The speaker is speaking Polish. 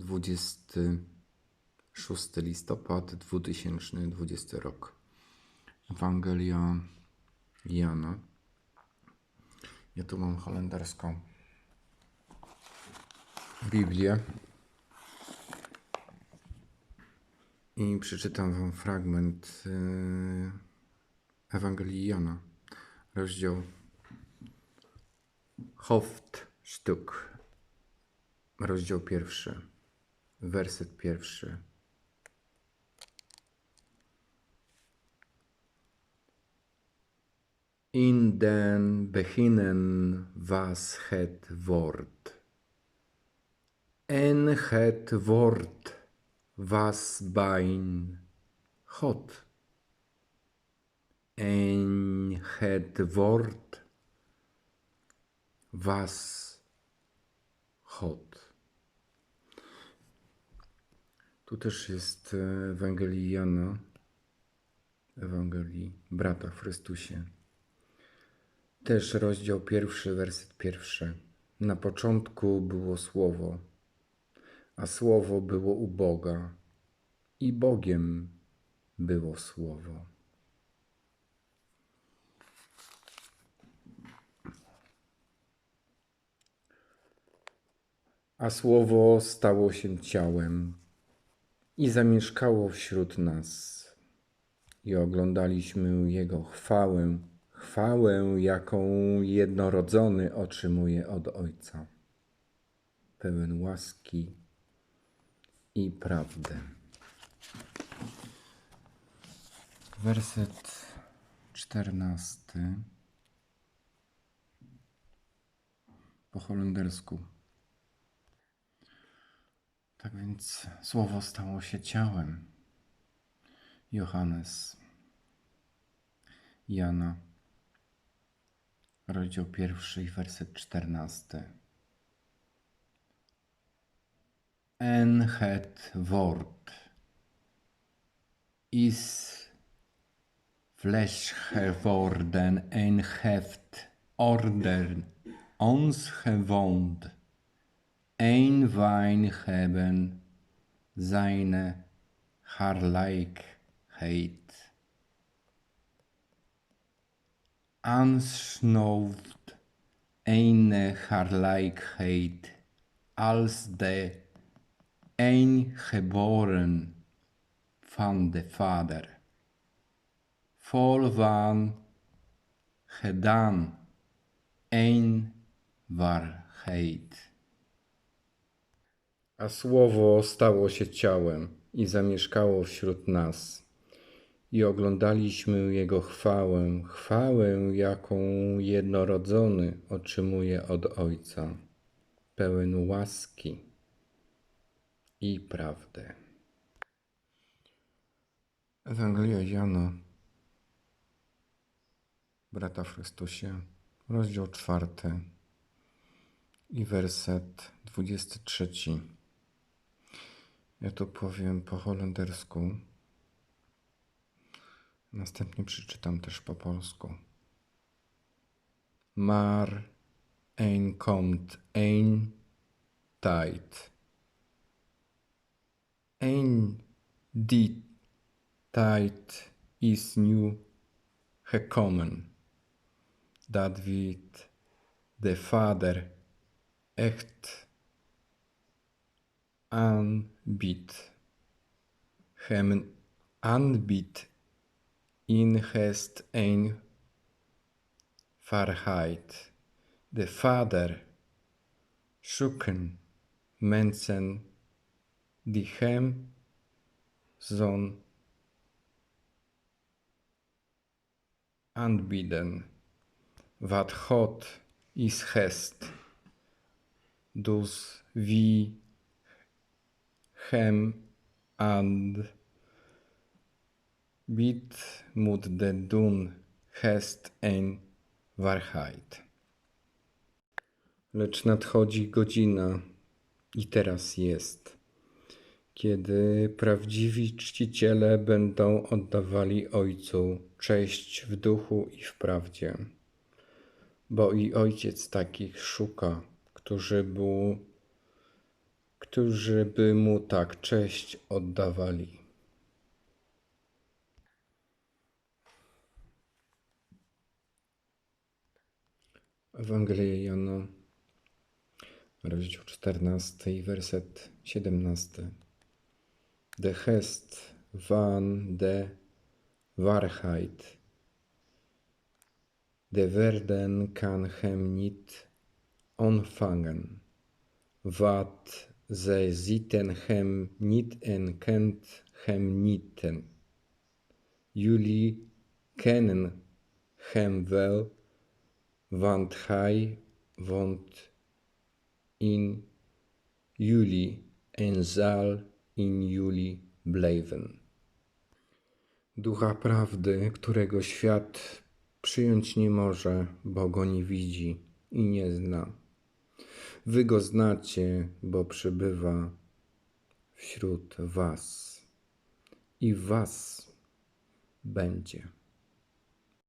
26 listopad 2020 rok. Ewangelia Jana. Ja tu mam holenderską Biblię. I przeczytam Wam fragment yy, Ewangelii Jana, rozdział Hoftstück, rozdział pierwszy, werset pierwszy. In den beginnen was het woord. En het woord was bij God. En het woord was God. Tu też jest e, Ewangelii Jana, Ewangelii brata w Chrystusie. Też rozdział pierwszy, werset pierwszy. Na początku było Słowo, a Słowo było u Boga i Bogiem było Słowo. A Słowo stało się ciałem i zamieszkało wśród nas. I oglądaliśmy Jego chwałę, chwałę, jaką jednorodzony otrzymuje od Ojca, pełen łaski i prawdy. Werset czternasty po holendersku. Tak więc słowo stało się ciałem. Johannes, Jana, rozdział pierwszy i werset czternasty. En het woord is vlees geworden en heeft order ons gewoond. Ein Wein hebben seine Herrlichkeit. Ansnauft eine Herrlichkeit als de eingeboren van de Vader. Vol van gedaan een waarheid. A słowo stało się ciałem i zamieszkało wśród nas. I oglądaliśmy Jego chwałę, chwałę, jaką jednorodzony otrzymuje od Ojca, pełen łaski i prawdy. Ewangelia Jana, brata w Chrystusie, rozdział czwarty i werset dwudziesty trzeci. Ja to powiem po holendersku. Następnie przeczytam też po polsku. Maar een komt een tijd. Een die tijd is nu gekomen. Dat weet de Vader echt aanbiedt. Hem aanbiedt in gest een waarheid. De Vader zoeken mensen die hem zo'n aanbieden. Wat God is gest. Dus wie hem aanbiedt, moet de doen gest een waarheid. Lecz nadchodzi godzina i teraz jest, kiedy prawdziwi czciciele będą oddawali Ojcu cześć w duchu i w prawdzie, bo i Ojciec takich szuka, którzy, był, którzy by mu tak cześć oddawali. Ewangelia Jana, rozdział 14, werset 17. De gest van de waarheid. De werden kan hem niet ontvangen, wat zij zitten hem niet en kent hem niet. Jullie kennen hem wel, want hij woont in jullie en zal in jullie blijven. Ducha prawdy, którego świat przyjąć nie może, bo go nie widzi i nie zna. Wy go znacie, bo przybywa wśród was i was będzie.